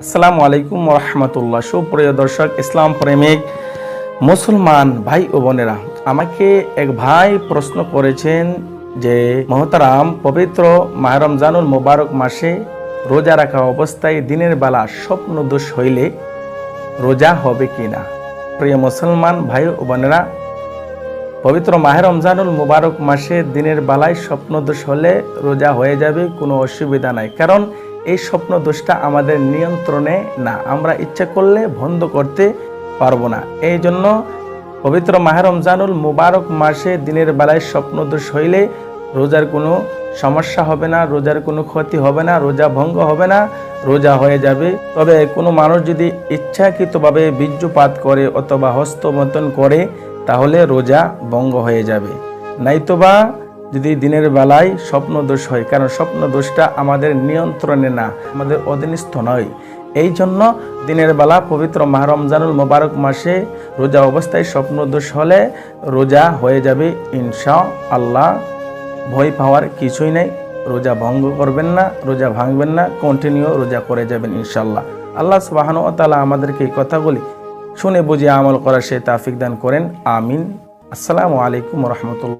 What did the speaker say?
আসসালামু আলাইকুম রহমতুল্লাহ সুপ্রিয় দর্শক, ইসলাম প্রেমিক, মুসলমান ভাই ও বোনেরা, আমাকে এক ভাই প্রশ্ন করেছেন যে, মহতারাম, পবিত্র মাহ রমজানুল মোবারক মাসে রোজা রাখা অবস্থায় দিনের বেলা স্বপ্ন দোষ হইলে রোজা হবে কিনা প্রিয় মুসলমান ভাই ও বোনেরা, পবিত্র মাহে রমজানুল মুবারক মাসে দিনের বেলায় স্বপ্ন দোষ হলে রোজা হয়ে যাবে, কোনো অসুবিধা নাই। কারণ এই স্বপ্ন দোষটা আমাদের নিয়ন্ত্রণে না। আমরা ইচ্ছা করলে বন্ধ করতে পারব না। এই জন্য পবিত্র মাহে রমজানুল মুবারক মাসে দিনের বেলায় স্বপ্ন দোষ হইলে রোজার কোনো সমস্যা হবে না, রোজার কোনো ক্ষতি হবে না, রোজা ভঙ্গ হবে না, রোজা হয়ে যাবে। তবে কোনো মানুষ যদি ইচ্ছাকৃতভাবে বীর্যপাত করে অথবা হস্তমতন করে, তাহলে রোজা ভঙ্গ হয়ে যাবে। নাইতোবা যদি দিনের বেলায় স্বপ্ন দোষ হয়, কারণ স্বপ্ন দোষটা আমাদের নিয়ন্ত্রণে না, আমাদের অধীনস্থ নয়। এই জন্য দিনের বেলা পবিত্র মাহ রমজানুল মোবারক মাসে রোজা অবস্থায় স্বপ্ন দোষ হলে রোজা হয়ে যাবে ইনশা আল্লাহ ভয় পাওয়ার কিছুই নেই। রোজা ভঙ্গ করবেন না, রোজা ভাঙবেন না কন্টিনিউ রোজা করে যাবেন ইনশাল্লাহ আল্লাহ সুবাহানু তালা আমাদেরকে এই কথাগুলি শুনে বুঝে আমল করা সে তাফিক দান করেন। আমিন। আসসালামু আলাইকুম রহমতুল্লাহ।